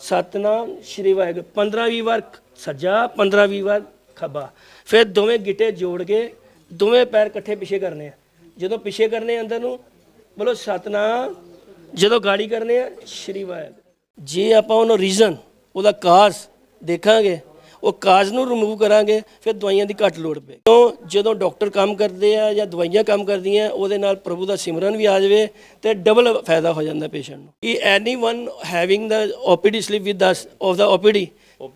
ਸਤਨਾਮ ਸ਼੍ਰੀ ਵਾਹਿਗੁਰੂ। 15 20 ਵਾਰ ਸੱਜਾ 15 20 ਵਾਰ ਖੱਬਾ। ਫਿਰ ਦੋਵੇਂ ਗਿੱਟੇ ਜੋੜ ਕੇ ਦੋਵੇਂ ਪੈਰ ਇਕੱਠੇ ਪਿੱਛੇ ਕਰਨੇ ਆ। ਜਦੋਂ ਪਿੱਛੇ ਕਰਨੇ ਅੰਦਰ ਨੂੰ, ਬੋਲੋ ਸਤਨਾਮ। ਜਦੋਂ ਗਾੜੀ ਕਰਨੇ ਆ, ਸ਼੍ਰੀ ਵਾਹਿਗੁਰੂ। ਜੇ ਆਪਾਂ ਉਹਨੂੰ ਰੀਜ਼ਨ ਉਹਦਾ ਕਾਜ਼ ਦੇਖਾਂਗੇ, ਉਹ ਕਾਜ਼ ਨੂੰ ਰਿਮੂਵ ਕਰਾਂਗੇ, ਫਿਰ ਦਵਾਈਆਂ ਦੀ ਘੱਟ ਲੋੜ ਪਏ ਕਿਉਂ? ਜਦੋਂ ਡਾਕਟਰ ਕੰਮ ਕਰਦੇ ਆ ਜਾਂ ਦਵਾਈਆਂ ਕੰਮ ਕਰਦੀਆਂ ਉਹਦੇ ਨਾਲ ਪ੍ਰਭੂ ਦਾ ਸਿਮਰਨ ਵੀ ਆ ਜਾਵੇ ਤੇ ਡਬਲ ਫਾਇਦਾ ਹੋ ਜਾਂਦਾ ਪੇਸ਼ੈਂਟ ਨੂੰ। ਕਿ anyone having the OPD slip with us of the OPD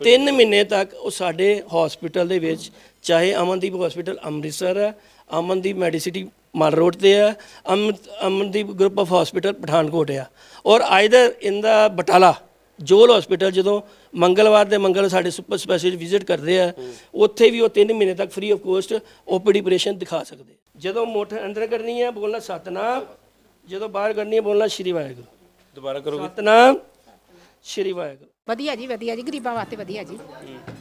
3 ਮਹੀਨੇ ਤੱਕ ਉਹ ਸਾਡੇ ਹਸਪੀਟਲ ਦੇ ਵਿੱਚ ਚਾਹੇ ਅਮਨਦੀਪ ਹਸਪੀਟਲ ਅੰਮ੍ਰਿਤਸਰ ਹੈ ਅਮਨਦੀਪ ਮੈਡੀਸਿਟੀ ਮਾਲ ਰੋਡ ਤੇ ਹੈ Aman Amandeep group of hospital Pathankot ਹੈ। ਔਰ ਆਈਦਰ ਇਨ ਦਾ ਬਟਾਲਾ ਜੋਲ ਹਸਪੀਟਲ ਜਦੋਂ ਮੰਗਲਵਾਰ ਦੇ ਮੰਗਲ ਸਾਡੇ ਸੁਪਰ ਸਪੈਸ਼ਲਿਸਟ ਵਿਜ਼ਿਟ ਕਰਦੇ ਆ ਉੱਥੇ ਵੀ ਉਹ 3 ਮਹੀਨੇ ਤੱਕ free of cost OPD operation ਦਿਖਾ ਸਕਦੇ। ਜਦੋਂ ਮੋਠ ਅੰਦਰ ਕਰਨੀ ਹੈ ਬੋਲਣਾ ਸਤਨਾਮ ਜਦੋਂ ਬਾਹਰ ਕਰਨੀ ਹੈ ਬੋਲਣਾ ਸ਼੍ਰੀ ਵਾਹਿਗੁਰੂ। ਦੁਬਾਰਾ ਕਰੋਗੇ? ਸਤਨਾਮ ਸ਼੍ਰੀ ਵਾਹਿਗੁਰੂ। ਵਧੀਆ ਜੀ ਵਧੀਆ ਜੀ, ਗਰੀਬਾਂ ਵਾਸਤੇ ਵਧੀਆ ਜੀ।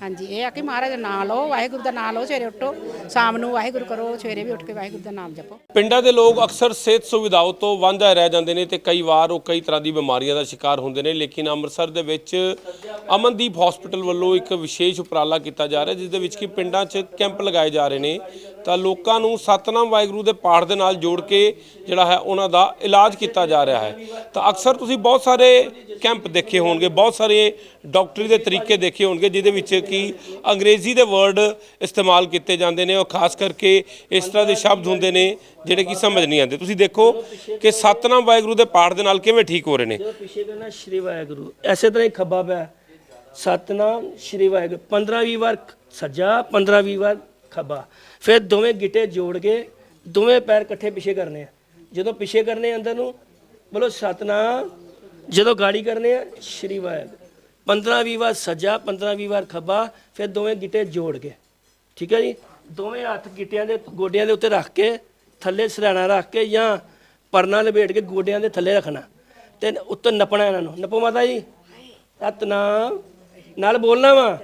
ਹਾਂਜੀ, ਇਹ ਆ ਕਿ ਮਹਾਰਾਜ ਦਾ ਨਾਮ ਲਓ, ਵਾਹਿਗੁਰੂ ਦਾ ਨਾਮ ਲਓ, ਸਵੇਰੇ ਉੱਠੋ, ਸ਼ਾਮ ਨੂੰ ਵਾਹਿਗੁਰੂ ਕਰੋ, ਸਵੇਰੇ ਵੀ ਉੱਠ ਕੇ ਵਾਹਿਗੁਰੂ ਦਾ ਨਾਮ ਜਪੋ। ਪਿੰਡਾਂ ਦੇ ਲੋਕ ਅਕਸਰ ਸਿਹਤ ਸੁਵਿਧਾਵਾਂ ਤੋਂ ਵਾਂਝਾ ਰਹਿ ਜਾਂਦੇ ਨੇ ਤੇ ਕਈ ਵਾਰ ਉਹ ਕਈ ਤਰ੍ਹਾਂ ਦੀ ਬਿਮਾਰੀਆਂ ਦਾ ਸ਼ਿਕਾਰ ਹੁੰਦੇ ਨੇ, ਲੇਕਿਨ ਅੰਮ੍ਰਿਤਸਰ ਦੇ ਵਿੱਚ ਅਮਨਦੀਪ ਹਸਪੀਟਲ ਵੱਲੋਂ ਇੱਕ ਵਿਸ਼ੇਸ਼ ਉਪਰਾਲਾ ਕੀਤਾ ਜਾ ਰਿਹਾ, ਜਿਸ ਦੇ ਵਿੱਚ ਕਿ ਪਿੰਡਾਂ 'ਚ ਕੈਂਪ ਲਗਾਏ ਜਾ ਰਹੇ ਨੇ। ਤਾਂ ਲੋਕਾਂ ਨੂੰ ਸਤਨਾਮ ਵਾਹਿਗੁਰੂ ਦੇ ਪਾਠ ਦੇ ਨਾਲ ਜੋੜ ਕੇ ਜਿਹੜਾ ਹੈ ਉਹਨਾਂ ਦਾ ਇਲਾਜ ਕੀਤਾ ਜਾ ਰਿਹਾ ਹੈ। ਤਾਂ ਅਕਸਰ ਤੁਸੀਂ ਬਹੁਤ ਸਾਰੇ ਕੈਂਪ ਦੇਖੇ ਹੋਣਗੇ, ਬਹੁਤ ਸਾਰੇ ਡਾਕਟਰੀ ਦੇ ਤਰੀਕੇ ਦੇਖੇ ਹੋਣਗੇ, ਜਿਹਦੇ ਵਿੱਚ ਕਿ ਅੰਗਰੇਜ਼ੀ ਦੇ ਵਰਡ ਇਸਤੇਮਾਲ ਕੀਤੇ ਜਾਂਦੇ ਨੇ ਉਹ ਖਾਸ ਕਰਕੇ ਇਸ ਤਰ੍ਹਾਂ ਦੇ ਸ਼ਬਦ ਹੁੰਦੇ ਨੇ ਜਿਹੜੇ ਕਿ ਸਮਝ ਨਹੀਂ ਆਉਂਦੇ। ਤੁਸੀਂ ਦੇਖੋ ਕਿ ਸਤਨਾਮ ਵਾਹਿਗੁਰੂ ਦੇ ਪਾਠ ਦੇ ਨਾਲ ਕਿਵੇਂ ਠੀਕ ਹੋ ਰਹੇ ਨੇ। ਜਦੋਂ ਪਿੱਛੇ ਕਰਨਾ ਸ਼੍ਰੀ ਵਾਹਿਗੁਰੂ, ਐਸੇ ਤਰ੍ਹਾਂ ਹੀ ਖੱਬਾ ਪੈ ਸਤਨਾਮ ਸ਼੍ਰੀ ਵਾਹਿਗੁਰੂ 15 20 ਵਾਰ ਸੱਜਾ 15 20 ਵਾਰ ਖੱਬਾ। ਫਿਰ ਦੋਵੇਂ ਗਿੱਟੇ ਜੋੜ ਕੇ ਦੋਵੇਂ ਪੈਰ ਇਕੱਠੇ ਪਿੱਛੇ ਕਰਨੇ ਆ। ਜਦੋਂ ਪਿੱਛੇ ਕਰਨੇ ਅੰਦਰ ਨੂੰ, ਬੋਲੋ ਸਤਨਾਮ। ਜਦੋਂ ਗਾੜੀ ਕਰਨੇ ਆ, ਸ਼੍ਰੀ ਵਾਹਿਗੁਰੂ। 15 20 ਵਾਰ ਸੱਜਾ 15 20 ਵਾਰ ਖੱਬਾ, ਫਿਰ ਦੋਵੇਂ ਗਿੱਟੇ ਜੋੜ ਕੇ। ਠੀਕ ਹੈ ਜੀ? ਦੋਵੇਂ ਹੱਥ ਗਿੱਟਿਆਂ ਦੇ ਗੋਡਿਆਂ ਦੇ ਉੱਤੇ ਰੱਖ ਕੇ, ਥੱਲੇ ਸਿਰਹਾਣਾ ਰੱਖ ਕੇ ਜਾਂ ਪਰਨਾ ਲਪੇਟ ਕੇ ਗੋਡਿਆਂ ਦੇ ਥੱਲੇ ਰੱਖਣਾ। ਤੇ ਉੱਤੇ ਨਪਣਾ ਇਹਨਾਂ ਨੂੰ। ਨਪੋ ਮਾਤਾ ਜੀ। ਸਤਨਾਮ। ਨਾਲ ਬੋਲਣਾ ਵਾ।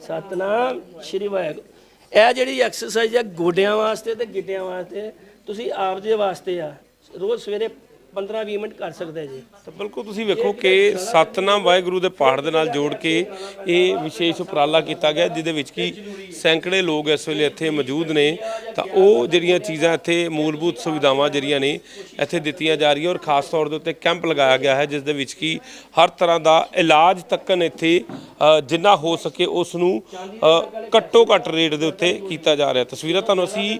ਸਤਨਾਮ, ਸ਼੍ਰੀ ਵਾਹਿਗੁਰੂ। ਇਹ ਜਿਹੜੀ ਐਕਸਰਸਾਈਜ਼ ਹੈ ਗੋਡਿਆਂ ਵਾਸਤੇ ਤੇ ਗਿੱਟਿਆਂ ਵਾਸਤੇ, ਤੁਸੀਂ ਆਪ ਦੇ ਵਾਸਤੇ ਆ। ਰੋਜ਼ ਸਵੇਰੇ 15-20 ਮਿੰਟ ਕਰ ਸਕਦਾ ਜੀ। ਤਾਂ ਬਿਲਕੁਲ ਤੁਸੀਂ ਵੇਖੋ ਕਿ ਸਤਨਾਮ ਵਾਹਿਗੁਰੂ ਦੇ ਪਹਾੜ ਦੇ ਨਾਲ ਜੋੜ ਕੇ ਇਹ ਵਿਸ਼ੇਸ਼ ਉਪਰਾਲਾ ਕੀਤਾ ਗਿਆ, ਜਿਹਦੇ ਵਿੱਚ ਕਿ ਸੈਂਕੜੇ ਲੋਕ ਇਸ ਵੇਲੇ ਇੱਥੇ ਮੌਜੂਦ ਨੇ। ਤਾਂ ਉਹ ਜਿਹੜੀਆਂ ਚੀਜ਼ਾਂ ਇੱਥੇ ਮੂਲਭੂਤ ਸੁਵਿਧਾਵਾਂ ਜਿਹੜੀਆਂ ਨੇ, ਇੱਥੇ ਦਿੱਤੀਆਂ ਜਾ ਰਹੀਆਂ ਔਰ ਖਾਸ ਤੌਰ ਦੇ ਉੱਤੇ ਕੈਂਪ ਲਗਾਇਆ ਗਿਆ ਹੈ, ਜਿਸ ਦੇ ਵਿੱਚ ਕਿ ਹਰ ਤਰ੍ਹਾਂ ਦਾ ਇਲਾਜ ਤੱਕਨ ਇੱਥੇ ਜਿੰਨਾ ਹੋ ਸਕੇ ਉਸ ਨੂੰ ਘੱਟੋ ਘੱਟ ਰੇਟ ਦੇ ਉੱਤੇ ਕੀਤਾ ਜਾ ਰਿਹਾ। ਤਸਵੀਰਾਂ ਤੁਹਾਨੂੰ ਅਸੀਂ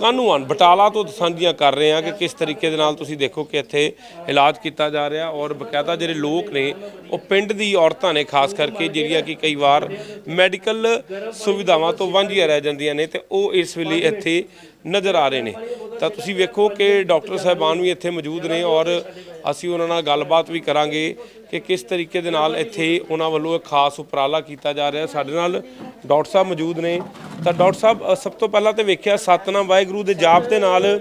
ਕਾਨੂੰਨ ਬਟਾਲਾ ਤੋਂ ਸਾਂਝੀਆਂ ਕਰ ਰਹੇ ਹਾਂ ਕਿ ਕਿਸ ਤਰੀਕੇ ਦੇ ਨਾਲ ਤੁਸੀਂ ਦੇਖੋ ਕਿ ਇੱਥੇ ਇਲਾਜ ਕੀਤਾ ਜਾ ਰਿਹਾ ਔਰ ਬਕਾਇਦਾ ਜਿਹੜੇ ਲੋਕ ਨੇ, ਉਹ ਪਿੰਡ ਦੀ ਔਰਤਾਂ ਨੇ ਖਾਸ ਕਰਕੇ ਜਿਹੜੀਆਂ ਕਿ ਕਈ ਵਾਰ ਮੈਡੀਕਲ ਸੁਵਿਧਾਵਾਂ ਤੋਂ ਵਾਂਝੀਆਂ ਰਹਿ ਜਾਂਦੀਆਂ ਨੇ ਤੇ ਉਹ ਇਸ ਵੇਲੇ ਇੱਥੇ ਨਜ਼ਰ ਆ ਰਹੇ ਨੇ। ਤਾਂ ਤੁਸੀਂ ਵੇਖੋ ਕਿ ਡਾਕਟਰ ਸਾਹਿਬਾਨ ਵੀ ਇੱਥੇ ਮੌਜੂਦ ਨੇ ਔਰ ਅਸੀਂ ਉਹਨਾਂ ਨਾਲ ਗੱਲਬਾਤ ਵੀ ਕਰਾਂਗੇ ਕਿ ਕਿਸ ਤਰੀਕੇ ਦੇ ਨਾਲ ਇੱਥੇ ਉਹਨਾਂ ਵੱਲੋਂ ਇੱਕ ਖਾਸ ਉਪਰਾਲਾ ਕੀਤਾ ਜਾ ਰਿਹਾ। ਸਾਡੇ ਨਾਲ ਡਾਕਟਰ ਸਾਹਿਬ ਮੌਜੂਦ ਨੇ। ਤਾਂ ਡਾਕਟਰ ਸਾਹਿਬ ਸਭ ਤੋਂ ਪਹਿਲਾਂ ਤੇ ਵੇਖਿਆ ਸਤਨਾਮ ਵਾਹਿਗੁਰੂ ਦੇ ਜਾਪ ਦੇ ਨਾਲ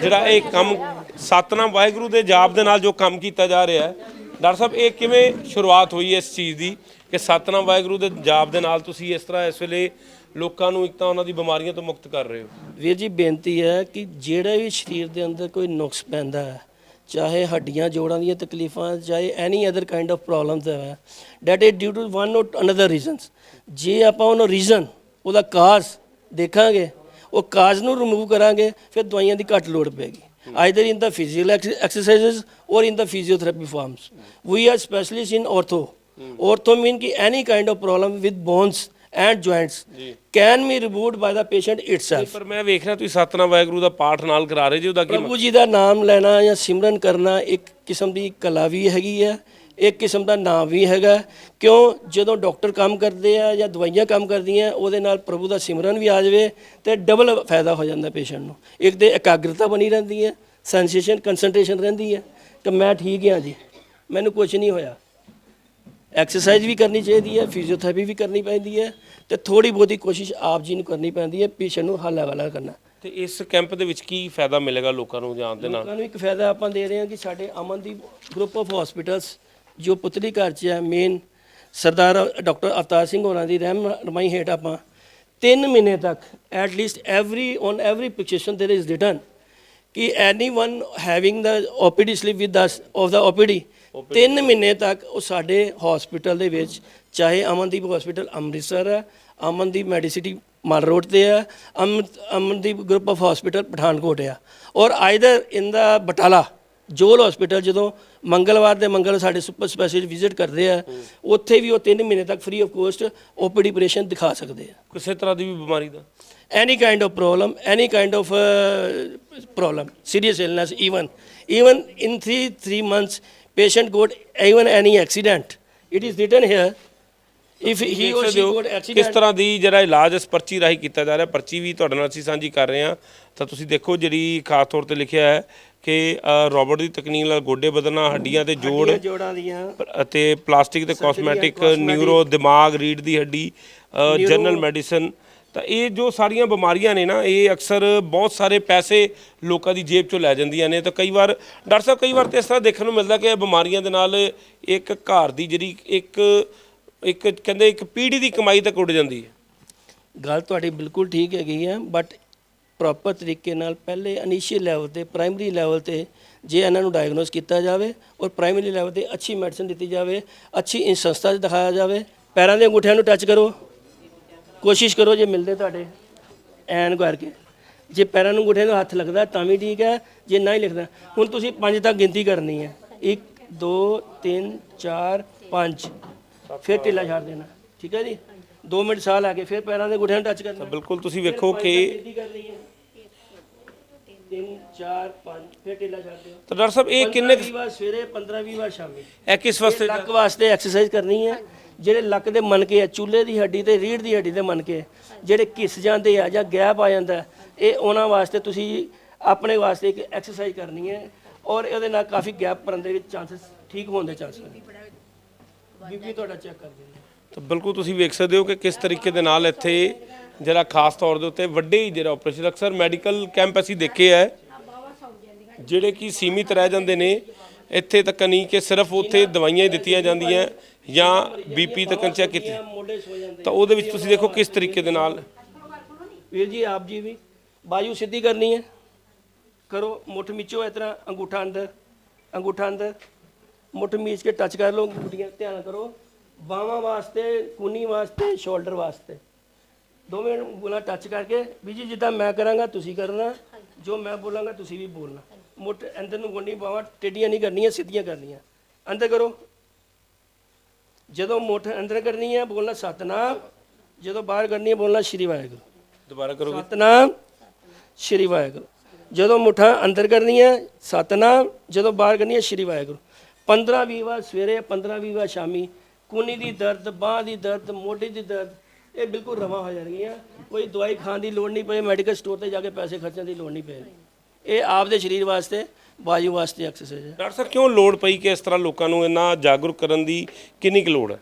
ਜਿਹੜਾ ਇਹ ਕੰਮ, ਸਤਨਾਮ ਵਾਹਿਗੁਰੂ ਦੇ ਜਾਪ ਦੇ ਨਾਲ ਜੋ ਕੰਮ ਕੀਤਾ ਜਾ ਰਿਹਾ ਹੈ। ਡਾਕਟਰ ਸਾਹਿਬ, ਇਹ ਕਿਵੇਂ ਸ਼ੁਰੂਆਤ ਹੋਈ ਇਸ ਚੀਜ਼ ਦੀ ਕਿ ਸਤਨਾਮ ਵਾਹਿਗੁਰੂ ਦੇ ਜਾਪ ਦੇ ਨਾਲ ਤੁਸੀਂ ਇਸ ਤਰ੍ਹਾਂ ਇਸ ਵੇਲੇ ਲੋਕਾਂ ਨੂੰ ਇੱਕ ਤਾਂ ਉਹਨਾਂ ਦੀ ਬਿਮਾਰੀਆਂ ਤੋਂ ਮੁਕਤ ਕਰ ਰਹੇ ਹੋ। ਵੀਰ ਜੀ ਬੇਨਤੀ ਹੈ ਕਿ ਜਿਹੜਾ ਵੀ ਸਰੀਰ ਦੇ ਅੰਦਰ ਕੋਈ ਨੁਕਸ ਪੈਂਦਾ ਹੈ ਚਾਹੇ ਹੱਡੀਆਂ ਜੋੜਾਂ ਦੀਆਂ ਤਕਲੀਫਾਂ ਚਾਹੇ any other kind of problems ਹੈ that is due to one or another reasons ਜੇ ਆਪਾਂ ਉਹਨੂੰ ਰੀਜ਼ਨ ਉਹਦਾ ਕਾਜ਼ ਦੇਖਾਂਗੇ ਉਹ ਕਾਜ਼ ਨੂੰ ਰਿਮੂਵ ਕਰਾਂਗੇ ਫਿਰ ਦਵਾਈਆਂ ਦੀ ਘੱਟ ਲੋੜ ਪੈਗੀ either in the physical ex- exercises or in the physiotherapy forms. We are specialists in ortho. ortho mean ki any kind of problem with and joints. can be removed by the patient itself. ਪਰ ਮੈਂ ਵੇਖ ਰਿਹਾ ਤੁਸੀਂ ਸਤਨਾਮ ਵਾਹਿਗੁਰੂ ਦਾ ਪਾਠ ਨਾਲ ਕਰਾ ਰਹੇ ਜੀ ਉਹਦਾ ਕੀ ਪ੍ਰਭੂ ਜੀ ਦਾ ਨਾਮ ਲੈਣਾ ਜਾਂ ਸਿਮਰਨ ਕਰਨਾ ਇੱਕ ਕਿਸਮ ਦੀ ਕਲਾ ਵੀ ਹੈਗੀ ਹੈ ਇੱਕ ਕਿਸਮ ਦਾ ਨਾਮ ਵੀ ਹੈਗਾ। ਕਿਉਂ? ਜਦੋਂ ਡਾਕਟਰ ਕੰਮ ਕਰਦੇ ਆ ਜਾਂ ਦਵਾਈਆਂ ਕੰਮ ਕਰਦੀਆਂ ਉਹਦੇ ਨਾਲ ਪ੍ਰਭੂ ਦਾ ਸਿਮਰਨ ਵੀ ਆ ਜਾਵੇ ਤੇ ਡਬਲ ਫਾਇਦਾ ਹੋ ਜਾਂਦਾ ਪੇਸ਼ੈਂਟ ਨੂੰ। ਇੱਕ ਤੇ ਇਕਾਗਰਤਾ ਬਣੀ ਰਹਿੰਦੀ ਹੈ ਸੈਂਸੇਸ਼ਨ ਕਨਸੈਂਟਰੇਸ਼ਨ ਰਹਿੰਦੀ ਹੈ। ਕਿ ਮੈਂ ਠੀਕ ਹਾਂ ਜੀ। ਮੈਨੂੰ ਕੁਝ ਨਹੀਂ ਹੋਇਆ। ਐਕਸਰਸਾਈਜ਼ ਵੀ ਕਰਨੀ ਚਾਹੀਦੀ ਹੈ ਫਿਜ਼ੀਓਥੈਰੇਪੀ ਵੀ ਕਰਨੀ ਪੈਂਦੀ ਹੈ ਤੇ ਥੋੜੀ ਬਹੁਤੀ ਕੋਸ਼ਿਸ਼ ਆਪ ਜੀ ਨੂੰ ਕਰਨੀ ਪੈਂਦੀ ਹੈ ਪੇਸ਼ੈਂਟ ਨੂੰ ਹੱਲਾ ਵਾਲਾ ਕਰਨਾ। ਤੇ ਇਸ ਕੈਂਪ ਦੇ ਵਿੱਚ ਕੀ ਫਾਇਦਾ ਮਿਲੇਗਾ ਲੋਕਾਂ ਨੂੰ ਜਾਣ ਦੇ ਨਾਲ? ਲੋਕਾਂ ਨੂੰ ਇੱਕ ਫਾਇਦਾ ਆਪਾਂ ਦੇ ਰਹੇ ਹਾਂ ਕਿ ਸਾਡੇ ਅਮਨਦੀਪ ਗਰੁੱਪ ਆਫ ਹਸਪੀਟਲਸ ਜੋ ਪੁਤਲੀ ਘਰ 'ਚ ਹੈ ਮੇਨ ਸਰਦਾਰ ਡਾਕਟਰ ਅਵਤਾਰ ਸਿੰਘ ਹੋਰਾਂ ਦੀ ਰਹਿਮ ਰਮਾਈ ਹੇਠ ਆਪਾਂ 3 ਮਹੀਨੇ ਤੱਕ at least every on every prescription there is written ਕਿ anyone having the OPD sleep with us of the OPD 3 ਮਹੀਨੇ ਤੱਕ ਉਹ ਸਾਡੇ ਹਸਪੀਟਲ ਦੇ ਵਿੱਚ ਚਾਹੇ ਅਮਨਦੀਪ ਹਸਪੀਟਲ ਅੰਮ੍ਰਿਤਸਰ ਹੈ ਅਮਨਦੀਪ ਮੈਡੀਸਿਟੀ ਮਾਲ ਰੋਡ ਤੇ ਹੈ Aman Amandeep group of hospital Pathankot ਹੈ। ਔਰ ਆਈਦਰ ਇਨ ਦਾ ਬਟਾਲਾ ਜੋਲ ਹਸਪੀਟਲ ਜਦੋਂ ਮੰਗਲਵਾਰ ਦੇ ਮੰਗਲ ਸਾਡੇ ਸੁਪਰ ਸਪੈਸ਼ਲਿਸਟ ਵਿਜ਼ਿਟ ਕਰਦੇ ਆ ਉੱਥੇ ਵੀ ਉਹ 3 ਮਹੀਨੇ ਤੱਕ free of cost OPD operation ਦਿਖਾ ਸਕਦੇ ਆ। ਕਿਸੇ ਤਰ੍ਹਾਂ ਦੀ ਵੀ ਬਿਮਾਰੀ ਦਾ? Kind of problem any kind of uh, problem serious illness even even in three three months patient got even any accident. It is written here if he or she got ਕਿਸ accident ਤਰ੍ਹਾਂ ਦੀ ਜਿਹੜਾ ਇਲਾਜ ਇਸ ਪਰਚੀ ਰਾਹੀਂ ਕੀਤਾ ਜਾ ਰਿਹਾ ਪਰਚੀ ਵੀ ਤੁਹਾਡੇ ਨਾਲ ਅਸੀਂ ਸਾਂਝੀ ਕਰ ਰਹੇ ਹਾਂ। ਤਾਂ ਤੁਸੀਂ ਦੇਖੋ ਜਿਹੜੀ ਖਾਸ ਤੌਰ ਤੇ ਲਿਖਿਆ ਹੈ ਕਿ ਅ, ਰੋਬੋਟ ਦੀ ਤਕਨੀਕ ਨਾਲ ਗੋਡੇ ਬਦਲਣਾ ਹੱਡੀਆਂ ਤੇ ਜੋੜ ਹੱਡੀਆਂ ਜੋੜਾਂ ਦੀਆਂ। ਪ- ਅਤੇ ਪਲਾਸਟਿਕ ਤੇ ਕਾਸਮੈਟਿਕ ਨਿਊਰੋ ਦਿਮਾਗ ਰੀੜ ਦੀ ਹੱਡੀ ਜਨਰਲ ਮੈਡੀਸਨ ਤਾਂ ਇਹ ਜੋ ਸਾਰੀਆਂ ਬਿਮਾਰੀਆਂ ਨੇ ਨਾ, ਇਹ ਅਕਸਰ ਬਹੁਤ ਸਾਰੇ ਪੈਸੇ ਲੋਕਾਂ ਦੀ ਜੇਬ ਚੋਂ ਲੈ ਜਾਂਦੀਆਂ ਨੇ। ਤਾਂ ਕਈ ਵਾਰ, ਡਾਕਟਰ ਸਾਹਿਬ, ਕਈ ਵਾਰ ਤੇ ਇਸ ਤਰ੍ਹਾਂ ਦੇਖਣ ਨੂੰ ਮਿਲਦਾ ਕਿ ਇਹ ਬਿਮਾਰੀਆਂ ਦੇ ਨਾਲ ਇੱਕ ਘਰ ਦੀ ਜਿਹੜੀ ਇੱਕ ਇੱਕ ਕਹਿੰਦੇ ਇੱਕ ਪੀੜ੍ਹੀ ਦੀ ਕਮਾਈ ਤੱਕ ਉੱਡ ਜਾਂਦੀ ਹੈ। ਗੱਲ ਤੁਹਾਡੀ ਬਿਲਕੁਲ ਠੀਕ ਹੈਗੀ ਹੈ ਬਟ ਪ੍ਰੋਪਰ ਤਰੀਕੇ ਨਾਲ ਪਹਿਲੇ ਇਨੀਸ਼ੀਅਲ ਲੈਵਲ ਤੇ ਪ੍ਰਾਇਮਰੀ ਲੈਵਲ ਤੇ ਜੇ ਇਹਨਾਂ ਨੂੰ ਡਾਇਗਨੋਸ ਕੀਤਾ ਜਾਵੇ ਔਰ ਪ੍ਰਾਇਮਰੀ ਲੈਵਲ ਤੇ ਅੱਛੀ ਮੈਡੀਸਨ ਦਿੱਤੀ ਜਾਵੇ, ਅੱਛੀ ਸੰਸਥਾ 'ਚ ਦਿਖਾਇਆ ਜਾਵੇ, ਪੈਰਾਂ ਦੇ ਅੰਗੂਠਿਆਂ ਨੂੰ ਟੱਚ ਕਰੋ। ਕੋਸ਼ਿਸ਼ ਕਰੋ ਜੇ ਮਿਲਦੇ ਤੁਹਾਡੇ ਐਨ ਕਰਕੇ। ਜੇ ਪੈਰਾਂ ਨੂੰ ਅੰਗੂਠਿਆਂ ਨੂੰ ਹੱਥ ਲੱਗਦਾ ਤਾਂ ਵੀ ਠੀਕ ਹੈ ਜੇ ਨਹੀਂ ਲਿਖਦਾ। ਹੁਣ ਤੁਸੀਂ ਪੰਜ ਤੱਕ ਗਿਣਤੀ ਕਰਨੀ ਹੈ। 1 2 3 4 5 ਫਿਰ ਢਿੱਲਾ ਛੱਡ ਦੇਣਾ। ਠੀਕ ਹੈ ਜੀ? 2 ਮਿੰਟ ਸਾਹ ਲਾ ਕੇ ਫਿਰ ਪੈਰਾਂ ਦੇ ਅੰਗੂਠਿਆਂ ਨੂੰ ਟੱਚ ਕਰਨਾ। ਬਿਲਕੁਲ ਤੁਸੀਂ ਵੇਖੋ ਕਿ ਗਿਣਤੀ ਕਰਨੀ ਹੈ। 3 4 5 ਫਿਰ ਢਿੱਲਾ ਛੱਡ ਦਿਓ। ਤਾਂ ਡਾਕਟਰ ਸਾਹਿਬ ਇਹ ਕਿੰਨੇ 20 ਵਾਰ ਸਵੇਰੇ 15 20 ਵਾਰ ਸ਼ਾਮੀ। ਇਹ ਕਿਸ ਵਾਸਤੇ ਲੱਕ ਵਾਸਤੇ ਐਕਸਰਸਾਈਜ਼ ਕਰਨੀ ਹੈ। ਜਿਹੜੇ ਲੱਕ ਦੇ ਮਣਕੇ ਆ ਚੂਲੇ ਦੀ ਹੱਡੀ ਤੇ ਰੀੜ ਦੀ ਹੱਡੀ ਦੇ ਮਣਕੇ, ਜਿਹੜੇ ਘਿਸ ਜਾਂਦੇ ਆ ਜਾਂ ਗੈਪ ਆ ਜਾਂਦਾ, ਇਹ ਉਹਨਾਂ ਵਾਸਤੇ ਤੁਸੀਂ ਆਪਣੇ ਵਾਸਤੇ ਇੱਕ ਐਕਸਰਸਾਈਜ਼ ਕਰਨੀ ਹੈ ਔਰ ਇਹਦੇ ਨਾਲ ਕਾਫੀ ਗੈਪ ਭਰਨ ਦੇ ਵਿੱਚ ਚਾਂਸਸ ਠੀਕ ਹੋਣ ਦੇ ਚਾਂਸਸ ਬੀਪੀ ਤੁਹਾਡਾ ਚੈੱਕ ਕਰ ਦਿੰਦੇ ਤਾਂ ਬਿਲਕੁਲ ਤੁਸੀਂ ਵੇਖ ਸਕਦੇ ਹੋ ਕਿ ਕਿਸ ਤਰੀਕੇ ਦੇ ਨਾਲ ਇੱਥੇ ਜਿਹੜਾ ਖਾਸ ਤੌਰ ਦੇ ਉੱਤੇ ਵੱਡੇ ਹੀ ਜਿਹੜਾ ਆਪਰੇਸ਼ਨ ਅਕਸਰ ਮੈਡੀਕਲ ਕੈਂਪ ਅਸੀਂ ਦੇਖੇ ਹੈ ਜਿਹੜੇ ਕਿ ਸੀਮਿਤ ਰਹਿ ਜਾਂਦੇ ਨੇ, ਇੱਥੇ ਤੱਕ ਨਹੀਂ ਕਿ ਸਿਰਫ ਉੱਥੇ ਦਵਾਈਆਂ ਹੀ ਦਿੱਤੀਆਂ ਜਾਂਦੀਆਂ ਜਾਂ ਬੀਪੀ ਤੱਕ ਚੈੱਕ ਕੀਤੀ ਮੋਢੇ ਸੋ ਜਾਂਦੇ ਤਾਂ ਉਹਦੇ ਵਿੱਚ ਤੁਸੀਂ ਦੇਖੋ ਕਿਸ ਤਰੀਕੇ ਦੇ ਨਾਲ। ਵੀਰ ਜੀ, ਆਪ ਜੀ ਵੀ। ਬਾਜੂ ਸਿੱਧੀ ਕਰਨੀ ਹੈ। ਕਰੋ, ਮੁੱਠ ਮਿਚੋ ਇਸ ਤਰ੍ਹਾਂ, ਅੰਗੂਠਾ ਅੰਦਰ ਅੰਗੂਠਾ ਅੰਦਰ। ਮੁੱਠ ਮੀਚ ਕੇ ਟੱਚ ਕਰ ਲਓ ਗੁੱਡੀਆਂ ਧਿਆਨ ਕਰੋ। ਬਾਹਾਂ ਵਾਸਤੇ, ਕੂਨੀ ਵਾਸਤੇ ਸ਼ੋਲਡਰ ਵਾਸਤੇ। ਦੋਵੇਂ ਨੂੰ ਉਂਗਲਾਂ ਟੱਚ ਕਰਕੇ। ਵੀ ਜੀ, ਜਿੱਦਾਂ ਮੈਂ ਕਰਾਂਗਾ, ਤੁਸੀਂ ਕਰਨਾ। ਜੋ ਮੈਂ ਬੋਲਾਂਗਾ, ਤੁਸੀਂ ਵੀ ਬੋਲਣਾ। ਮੁੱਠ ਅੰਦਰ ਨੂੰ ਗੁੰਨੀ ਬਾਹਾਂ ਟੇਡੀਆਂ ਨਹੀਂ ਕਰਨੀਆਂ, ਸਿੱਧੀਆਂ ਕਰਨੀਆਂ। ਅੰਦਰ ਕਰੋ। ਜਦੋਂ ਮੁੱਠ ਅੰਦਰ ਕਰਨੀ ਹੈ ਬੋਲਣਾ ਸਤਨਾਮ ਜਦੋਂ ਬਾਹਰ ਕਰਨੀ ਹੈ ਬੋਲਣਾ ਸ਼੍ਰੀ ਵਾਹਿਗੁਰੂ। ਦੁਬਾਰਾ ਕਰੋਗੇ? ਸਤਨਾਮ ਸ਼੍ਰੀ ਵਾਹਿਗੁਰੂ। ਜਦੋਂ ਮੁੱਠਾ ਅੰਦਰ ਕਰਨੀ ਹੈ ਸਤਨਾਮ ਜਦੋਂ ਬਾਹਰ ਕਰਨੀ ਹੈ ਸ਼੍ਰੀ ਵਾਹਿਗੁਰੂ। 15 20 ਵਾਰ ਸਵੇਰੇ 15 20 ਵਾਰ ਸ਼ਾਮੀ। ਕੂਨੀ ਦੀ ਦਰਦ ਬਾਹ ਦੀ ਦਰਦ ਮੋਢੇ ਦੀ ਦਰਦ ਇਹ ਬਿਲਕੁਲ ਰਵਾ ਹੋ ਜਾਣਗੀਆਂ। ਕੋਈ ਦਵਾਈ ਖਾਣ ਦੀ ਲੋੜ ਨਹੀਂ ਪਏ ਮੈਡੀਕਲ ਸਟੋਰ ਤੇ ਜਾ ਕੇ ਪੈਸੇ ਖਰਚਣ ਦੀ ਲੋੜ ਨਹੀਂ ਪਏਗੀ ਇਹ ਆਪਦੇ ਸਰੀਰ ਵਾਸਤੇ ਬਾਜੂ ਵਾਸਤੇ ਐਕਸਰਸਾਈਜ਼ ਹੈ। ਡਾਕਟਰ ਸਾਹਿਬ ਕਿਉਂ ਲੋੜ ਪਈ ਕਿ ਇਸ ਤਰ੍ਹਾਂ ਲੋਕਾਂ ਨੂੰ ਇੰਨਾ ਜਾਗਰੂਕ ਕਰਨ ਦੀ ਕਿੰਨੀ ਕੁ ਲੋੜ ਹੈ?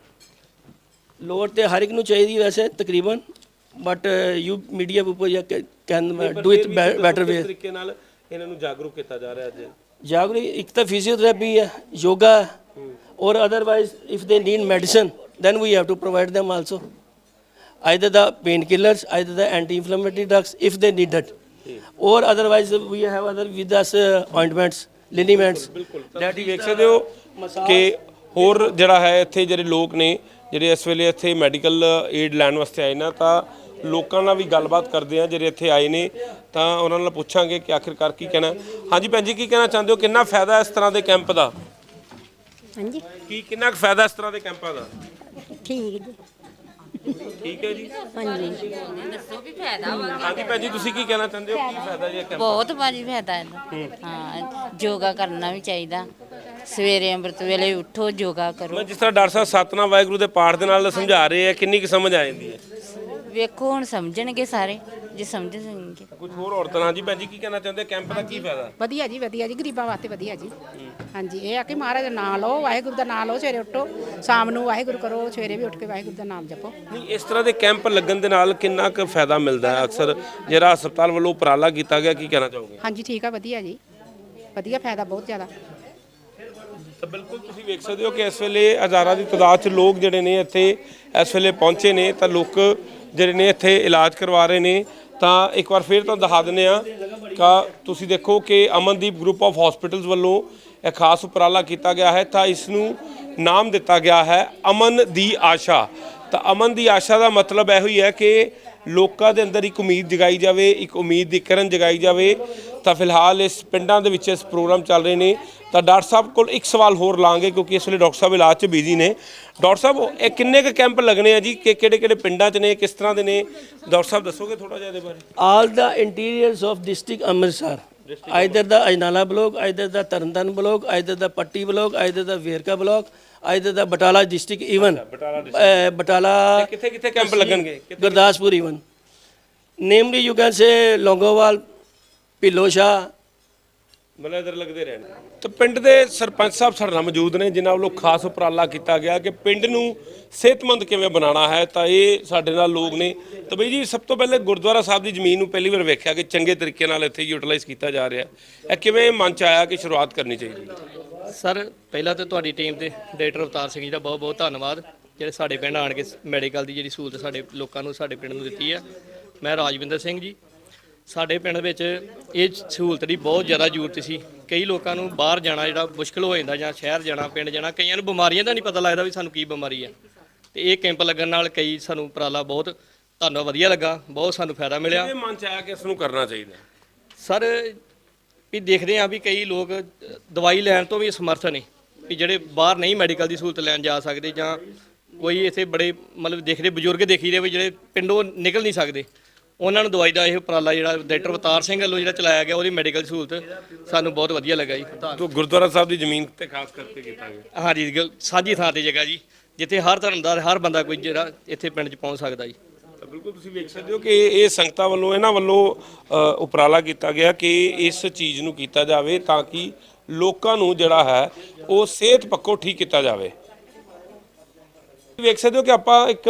ਲੋੜ ਤੇ ਹਰ ਇੱਕ ਨੂੰ ਚਾਹੀਦੀ ਵੈਸੇ ਤਕਰੀਬਨ ਬਟ ਯੂ ਮੀਡੀਆ ਪੀਪਲ ਯਾ can do it better way ਤਰੀਕੇ ਨਾਲ ਇਹਨਾਂ ਨੂੰ ਜਾਗਰੂਕ ਕੀਤਾ ਜਾ ਰਿਹਾ ਅੱਜ? ਜਾਗਰੂਕ ਇੱਕ ਤਾਂ ਫਿਜ਼ੀਓਥੈਰੇਪੀ ਹੈ yoga or otherwise if they need medicine then we have to provide them also either the painkillers either the anti-inflammatory drugs if they need that or otherwise we have other with us uh, ointments liniments that ਵੇਖ ਸਕਦੇ ਹੋ ਕਿ ਹੋਰ ਜਿਹੜਾ ਹੈ ਇੱਥੇ ਜਿਹੜੇ ਲੋਕ ਨੇ ਜਿਹੜੇ ਇਸ ਵੇਲੇ ਇੱਥੇ ਮੈਡੀਕਲ ਏਡ ਲੈਣ ਵਾਸਤੇ ਆਏ ਨਾ ਤਾਂ ਲੋਕਾਂ ਨਾਲ ਵੀ ਗੱਲਬਾਤ ਕਰਦੇ ਆ ਜਿਹੜੇ ਇੱਥੇ ਆਏ ਨੇ ਤਾਂ ਉਹਨਾਂ ਨਾਲ ਪੁੱਛਾਂਗੇ ਕਿ ਆਖਿਰਕਾਰ ਕੀ ਕਹਿਣਾ। ਹਾਂਜੀ ਭੈਣ ਜੀ ਕੀ ਕਹਿਣਾ ਚਾਹੁੰਦੇ ਹੋ? ਕਿੰਨਾ ਫਾਇਦਾ ਇਸ ਤਰ੍ਹਾਂ ਦੇ ਕੈਂਪ ਦਾ? ਹਾਂਜੀ। ਕੀ ਕਿੰਨਾ ਕੁ ਫਾਇਦਾ ਇਸ ਤਰ੍ਹਾਂ ਦੇ ਕੈਂਪਾਂ ਦਾ? ਠੀਕ ਜੀ। ਠੀਕ ਹੈ ਜੀ? ਹਾਂਜੀ। ਦੱਸੋ ਵੀ ਫਾਇਦਾ ਵਾ। ਹਾਂਜੀ ਭੈਣ ਜੀ ਤੁਸੀਂ ਕੀ ਕਹਿਣਾ ਚਾਹੁੰਦੇ ਹੋ? ਕੀ ਫਾਇਦਾ। ਜੀ ਇਹ ਕੈਂਪ ਬਹੁਤ ਭਾਜੀ ਫਾਇਦਾ ਇਹਦਾ। ਹਾਂ ਯੋਗਾ ਕਰਨਾ ਵੀ ਚਾਹੀਦਾ। ਸਵੇਰੇ ਅੰਮ੍ਰਿਤ ਵੇਲੇ ਉੱਠੋ ਯੋਗਾ ਕਰੋ। ਮੈਂ ਜਿਸ ਤਰ੍ਹਾਂ ਡਾਕਟਰ ਸਾਹਿਬ ਸਤਨਾਮ ਵਾਹਿਗੁਰੂ ਦੇ ਪਾਠ ਦੇ ਨਾਲ ਸਮਝਾ ਰਹੇ ਆ ਕਿੰਨੀ ਕੁ ਸਮਝ ਆ ਜਾਂਦੀ ਹੈ? ਵੇਖੋ ਹੁਣ ਸਮਝਣਗੇ ਸਾਰੇ। ਜੇ ਸਮਝ ਜਾਣਗੇ ਕੁਝ ਹੋਰ ਔਰਤਾਂ ਨਾਲ ਜੀ ਭੈਣ ਜੀ ਕੀ ਕਹਿਣਾ ਚਾਹੁੰਦੇ? ਕੈਂਪ ਦਾ ਕੀ ਫਾਇਦਾ? ਵਧੀਆ ਜੀ ਵਧੀਆ ਜੀ ਗਰੀਬਾਂ ਵਾਸਤੇ ਵਧੀਆ ਜੀ। ਹਾਂਜੀ ਇਹ ਆ ਕਿ ਮਹਾਰਾਜ ਦਾ ਨਾਮ ਲਓ ਵਾਹਿਗੁਰੂ ਦਾ ਨਾਮ ਲਓ ਸਵੇਰੇ ਉੱਠੋ ਸ਼ਾਮ ਨੂੰ ਵਾਹਿਗੁਰੂ ਕਰੋ ਸਵੇਰੇ ਵੀ ਉੱਠ ਕੇ ਵਾਹਿਗੁਰੂ ਦਾ ਨਾਮ ਜਪੋ। ਨਹੀਂ ਇਸ ਤਰ੍ਹਾਂ ਦੇ ਕੈਂਪ ਲੱਗਣ ਦੇ ਨਾਲ ਕਿੰਨਾ ਕੁ ਫਾਇਦਾ ਮਿਲਦਾ ਹੈ? ਅਕਸਰ ਜਿਹੜਾ ਹਸਪਤਾਲ ਵੱਲੋਂ ਉਪਰਾਲਾ ਕੀਤਾ ਗਿਆ ਕੀ ਕਹਿਣਾ ਚਾਹੋਗੇ? ਹਾਂਜੀ ਠੀਕ ਆ ਵਧੀਆ ਜੀ। ਵਧੀਆ ਫਾਇਦਾ ਬਹੁਤ ਜ਼ਿਆਦਾ। ਤਾਂ ਬਿਲਕੁਲ ਤੁਸੀਂ ਵੇਖ ਸਕਦੇ ਹੋ ਕਿ ਇਸ ਵੇਲੇ ਹਜ਼ਾਰਾਂ ਦੀ ਤਾਦਾਦ 'ਚ ਲੋਕ ਜਿਹੜੇ ਨੇ ਇੱਥੇ ਇਸ ਵੇਲੇ ਪਹੁੰਚੇ ਨੇ ਤਾਂ ਲੋਕ ਜਿਹੜੇ ਨੇ ਇੱਥੇ ਇਲਾਜ ਕਰਵਾ ਰਹੇ ਨੇ, ਤਾਂ ਇੱਕ ਵਾਰ ਫਿਰ ਤੁਹਾਨੂੰ ਦਿਖਾ ਦਿੰਦੇ ਆ ਕਾ ਤੁਸੀਂ ਦੇਖੋ ਕਿ ਅਮਨਦੀਪ ਗਰੁੱਪ ਆਫ ਹਸਪੀਟਲਸ ਵੱਲੋਂ ਇਹ ਖਾਸ ਉਪਰਾਲਾ ਕੀਤਾ ਗਿਆ ਹੈ, ਤਾਂ ਇਸ ਨੂੰ ਨਾਮ ਦਿੱਤਾ ਗਿਆ ਹੈ ਅਮਨ ਦੀ ਆਸ਼ਾ। ਤਾਂ ਅਮਨ ਦੀ ਆਸ਼ਾ ਦਾ ਮਤਲਬ ਇਹੋ ਹੀ ਹੈ ਕਿ ਲੋਕਾਂ ਦੇ ਅੰਦਰ ਇੱਕ ਉਮੀਦ ਜਗਾਈ ਜਾਵੇ, ਇੱਕ ਉਮੀਦ ਦੀ ਕਿਰਨ ਜਗਾਈ ਜਾਵੇ ਤਾਂ ਫਿਲਹਾਲ ਇਸ ਪਿੰਡਾਂ ਦੇ ਵਿੱਚ ਇਸ ਪ੍ਰੋਗਰਾਮ ਚੱਲ ਰਹੇ ਨੇ ਤਾਂ ਡਾਕਟਰ ਸਾਹਿਬ ਕੋਲ ਇੱਕ ਸਵਾਲ ਹੋਰ ਲਾਂਗੇ ਕਿਉਂਕਿ ਇਸ ਵੇਲੇ ਡਾਕਟਰ ਸਾਹਿਬ ਇਲਾਜ 'ਚ ਬਿਜ਼ੀ ਨੇ ਡਾਕਟਰ ਸਾਹਿਬ ਇਹ ਕਿੰਨੇ ਕੁ ਕੈਂਪ ਲੱਗਣੇ ਆ ਜੀ ਕਿ ਕਿਹੜੇ ਕਿਹੜੇ ਪਿੰਡਾਂ 'ਚ ਨੇ ਕਿਸ ਤਰ੍ਹਾਂ ਦੇ ਨੇ ਡਾਕਟਰ ਸਾਹਿਬ ਦੱਸੋਗੇ ਥੋੜਾ ਜਿਹਾ ਇਹਦੇ ਬਾਰੇ the interiors of district Amritsar either the Ajnala block either the Tarantan block either the Patti block either the Verka block either the Batala district even uh, Batala ਕਿੱਥੇ ਕਿੱਥੇ ਕੈਂਪ ਲੱਗਣਗੇ Gurdaspur even namely you can say Longowal Pilosha ਮਤਲਬ ਇਧਰ ਲੱਗਦੇ ਰਹਿਣ। ਤੇ ਪਿੰਡ ਦੇ ਸਰਪੰਚ ਸਾਹਿਬ ਸਾਡੇ ਨਾਲ ਮੌਜੂਦ ਨੇ ਜਿਨ੍ਹਾਂ ਵੱਲੋਂ ਖਾਸ ਉਪਰਾਲਾ ਕੀਤਾ ਗਿਆ ਕਿ ਪਿੰਡ ਨੂੰ ਸਿਹਤਮੰਦ ਕਿਵੇਂ ਬਣਾਉਣਾ ਹੈ ਤਾਂ ਇਹ ਸਾਡੇ ਨਾਲ ਲੋਕ ਨੇ। ਤਾਂ ਬਈ ਜੀ ਸਭ ਤੋਂ ਪਹਿਲੇ ਗੁਰਦੁਆਰਾ ਸਾਹਿਬ ਦੀ ਜ਼ਮੀਨ ਨੂੰ ਪਹਿਲੀ ਵਾਰ ਵੇਖਿਆ ਕਿ ਚੰਗੇ ਤਰੀਕੇ ਨਾਲ ਇੱਥੇ ਯੂਟਿਲਾਈਜ਼ ਕੀਤਾ ਜਾ ਰਿਹਾ। ਇਹ ਕਿਵੇਂ ਮਨ ਚ ਆਇਆ ਕਿ ਸ਼ੁਰੂਆਤ ਕਰਨੀ ਚਾਹੀਦੀ ਹੈ? ਸਰ ਪਹਿਲਾਂ ਤਾਂ ਤੁਹਾਡੀ ਟੀਮ ਤੇ ਡਾਕਟਰ ਅਵਤਾਰ ਸਿੰਘ ਜੀ ਦਾ ਬਹੁਤ ਬਹੁਤ ਧੰਨਵਾਦ ਜਿਹੜੇ ਸਾਡੇ ਪਿੰਡ ਆਣ ਕੇ ਮੈਡੀਕਲ ਦੀ ਜਿਹੜੀ ਸਹੂਲਤ ਸਾਡੇ ਲੋਕਾਂ ਨੂੰ ਸਾਡੇ ਪਿੰਡ ਨੂੰ ਦਿੱਤੀ ਹੈ। ਮੈਂ ਰਾਜਵਿੰਦਰ ਸਿੰਘ ਜੀ ਸਾਡੇ ਪਿੰਡ ਵਿੱਚ ਇਹ ਸਹੂਲਤ ਦੀ ਬਹੁਤ ਜ਼ਿਆਦਾ ਜ਼ਰੂਰਤ ਸੀ। ਕਈ ਲੋਕਾਂ ਨੂੰ ਬਾਹਰ ਜਾਣਾ ਜਿਹੜਾ ਮੁਸ਼ਕਲ ਹੋ ਜਾਂਦਾ ਜਾਂ ਸ਼ਹਿਰ ਜਾਣਾ ਪਿੰਡ ਜਾਣਾ ਕਈਆਂ ਨੂੰ ਬਿਮਾਰੀਆਂ ਦਾ ਨਹੀਂ ਪਤਾ ਲੱਗਦਾ ਵੀ ਸਾਨੂੰ ਕੀ ਬਿਮਾਰੀ ਹੈ ਤੇ ਇਹ ਕੈਂਪ ਲੱਗਣ ਨਾਲ ਕਈ ਸਾਨੂੰ ਉਪਰਾਲਾ ਬਹੁਤ ਤੁਹਾਨੂੰ ਵਧੀਆ ਲੱਗਾ ਬਹੁਤ ਸਾਨੂੰ ਫਾਇਦਾ ਮਿਲਿਆ। ਇਹ ਮਨ ਚ ਆਇਆ ਕਿ ਇਸ ਨੂੰ ਕਰਨਾ ਚਾਹੀਦਾ? ਸਰ ਵੀ ਦੇਖਦੇ ਆ ਵੀ ਕਈ ਲੋਕ ਦਵਾਈ ਲੈਣ ਤੋਂ ਵੀ ਸਮਰਥ ਨੇ ਵੀ ਜਿਹੜੇ ਬਾਹਰ ਨਹੀਂ ਮੈਡੀਕਲ ਦੀ ਸਹੂਲਤ ਲੈਣ ਜਾ ਸਕਦੇ ਜਾਂ ਕੋਈ ਇੱਥੇ ਬੜੇ ਮਤਲਬ ਦੇਖਦੇ ਬਜ਼ੁਰਗ ਦੇਖੀਦੇ ਵੀ ਜਿਹੜੇ ਪਿੰਡੋਂ ਨਿਕਲ ਨਹੀਂ ਸਕਦੇ। ਉਹਨਾਂ ਨੂੰ ਦਵਾਈ ਦਾ ਇਹ ਉਪਰਾਲਾ ਜਿਹੜਾ ਡਾਕਟਰ ਅਵਤਾਰ ਸਿੰਘ ਵੱਲੋਂ ਜਿਹੜਾ ਚਲਾਇਆ ਗਿਆ ਉਹਦੀ ਮੈਡੀਕਲ ਸਹੂਲਤ ਸਾਨੂੰ ਬਹੁਤ ਵਧੀਆ ਲੱਗਾ ਜੀ। ਤੋਂ ਗੁਰਦੁਆਰਾ ਸਾਹਿਬ ਦੀ ਜ਼ਮੀਨ ਤੇ ਖਾਸ ਕਰਕੇ ਕੀਤਾ ਗਿਆ। ਹਾਂਜੀ ਸਾਂਝੀ ਥਾਂ ਤੇ ਜਗ੍ਹਾ ਜੀ ਜਿੱਥੇ ਹਰ ਧਰਮ ਦਾ ਹਰ ਬੰਦਾ ਕੋਈ ਜਿਹੜਾ ਇੱਥੇ ਪਿੰਡ 'ਚ ਪਹੁੰਚ ਸਕਦਾ ਜੀ। ਬਿਲਕੁਲ ਤੁਸੀਂ ਵੇਖ ਸਕਦੇ ਹੋ ਕਿ ਇਹ ਸੰਗਤਾਂ ਵੱਲੋਂ ਇਹਨਾਂ ਵੱਲੋਂ ਉਪਰਾਲਾ ਕੀਤਾ ਗਿਆ ਕਿ ਇਸ ਚੀਜ਼ ਨੂੰ ਕੀਤਾ ਜਾਵੇ ਤਾਂ ਕਿ ਲੋਕਾਂ ਨੂੰ ਜਿਹੜਾ ਹੈ ਉਹ ਸਿਹਤ ਪੱਖੋਂ ਠੀਕ ਕੀਤਾ ਜਾਵੇ। ਵੇਖ ਸਕਦੇ ਹੋ ਕਿ ਆਪਾਂ ਇੱਕ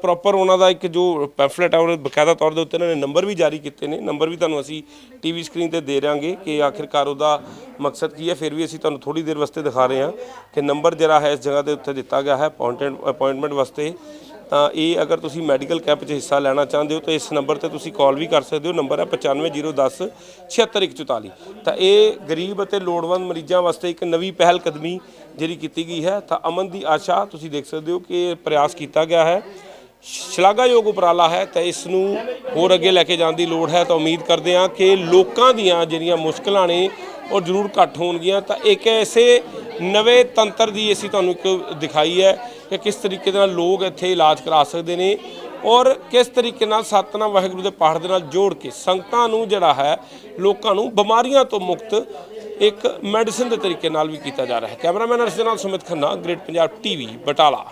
ਪ੍ਰੋਪਰ ਉਹਨਾਂ ਦਾ ਇੱਕ ਜੋ ਪੈਫਲੇਟ ਆ ਉਹ ਬਕਾਇਦਾ ਤੌਰ ਦੇ ਉੱਤੇ ਇਹਨਾਂ ਨੇ ਨੰਬਰ ਵੀ ਜਾਰੀ ਕੀਤੇ ਨੇ। ਨੰਬਰ ਵੀ ਤੁਹਾਨੂੰ ਅਸੀਂ ਟੀਵੀ ਸਕਰੀਨ ਤੇ ਦੇ ਰਾਂਗੇ ਕਿ ਆਖਿਰਕਾਰ ਉਹਦਾ ਮਕਸਦ ਕੀ ਹੈ। ਫਿਰ ਵੀ ਅਸੀਂ ਤੁਹਾਨੂੰ ਥੋੜੀ ਦੇਰ ਵਾਸਤੇ ਦਿਖਾ ਰਹੇ ਹਾਂ ਕਿ ਨੰਬਰ ਜਿਹੜਾ ਹੈ ਇਸ ਜਗ੍ਹਾ ਦੇ ਉੱਤੇ ਦਿੱਤਾ ਗਿਆ ਹੈ। ਅਪਾਇੰਟਮੈਂਟ ਵਾਸਤੇ ਤਾਂ ਇਹ ਅਗਰ ਤੁਸੀਂ ਮੈਡੀਕਲ ਕੈਂਪ 'ਚ ਹਿੱਸਾ ਲੈਣਾ ਚਾਹੁੰਦੇ ਹੋ ਤਾਂ ਇਸ ਨੰਬਰ ਤੇ ਤੁਸੀਂ ਕਾਲ ਵੀ ਕਰ ਸਕਦੇ ਹੋ। ਨੰਬਰ ਹੈ 95010 76144 ਤਾਂ ਇਹ ਗਰੀਬ ਅਤੇ ਲੋੜਵੰਦ ਮਰੀਜ਼ਾਂ ਵਾਸਤੇ ਇੱਕ ਨਵੀਂ ਪਹਿਲ ਕਦਮੀ ਜਿਹੜੀ ਕੀਤੀ ਗਈ ਹੈ। ਤਾਂ ਅਮਨ ਦੀ ਆਸ਼ਾ, ਤੁਸੀਂ ਦੇਖ ਸਕਦੇ ਹੋ ਕਿ ਪ੍ਰਯਾਸ ਕੀਤਾ ਗਿਆ ਹੈ। ਸ਼ਲਾਘਾਯੋਗ ਉਪਰਾਲਾ ਹੈ ਤਾਂ ਇਸ ਨੂੰ ਹੋਰ ਅੱਗੇ ਲੈ ਕੇ ਜਾਣ ਦੀ ਲੋੜ ਹੈ। ਤਾਂ ਉਮੀਦ ਕਰਦੇ ਹਾਂ ਕਿ ਲੋਕਾਂ ਦੀਆਂ ਜਿਹੜੀਆਂ ਮੁਸ਼ਕਲਾਂ ਨੇ ਉਹ ਜ਼ਰੂਰ ਘੱਟ ਹੋਣਗੀਆਂ। ਤਾਂ ਇੱਕ ਐਸੇ ਨਵੇਂ ਤੰਤਰ ਦੀ ਅਸੀਂ ਤੁਹਾਨੂੰ ਇੱਕ ਦਿਖਾਈ ਹੈ। ਕਿ ਕਿਸ ਤਰੀਕੇ ਦੇ ਨਾਲ ਲੋਕ ਇੱਥੇ ਇਲਾਜ ਕਰਾ ਸਕਦੇ ਨੇ ਔਰ ਕਿਸ ਤਰੀਕੇ ਨਾਲ ਸਤਨਾਮ ਵਾਹਿਗੁਰੂ ਦੇ ਪਾਠ ਦੇ ਨਾਲ ਜੋੜ ਕੇ ਸੰਗਤਾਂ ਨੂੰ ਜਿਹੜਾ ਹੈ, ਲੋਕਾਂ ਨੂੰ ਬਿਮਾਰੀਆਂ ਤੋਂ ਮੁਕਤ ਇੱਕ ਮੈਡੀਸਿਨ ਦੇ ਤਰੀਕੇ ਨਾਲ ਵੀ ਕੀਤਾ ਜਾ ਰਿਹਾ ਹੈ। ਕੈਮਰਾਮੈਨ ਅਰਸ਼ ਦੇ ਨਾਲ ਸੁਮਿਤ ਖੰਨਾ ਗ੍ਰੇਟ ਪੰਜਾਬ ਟੀਵੀ ਬਟਾਲਾ।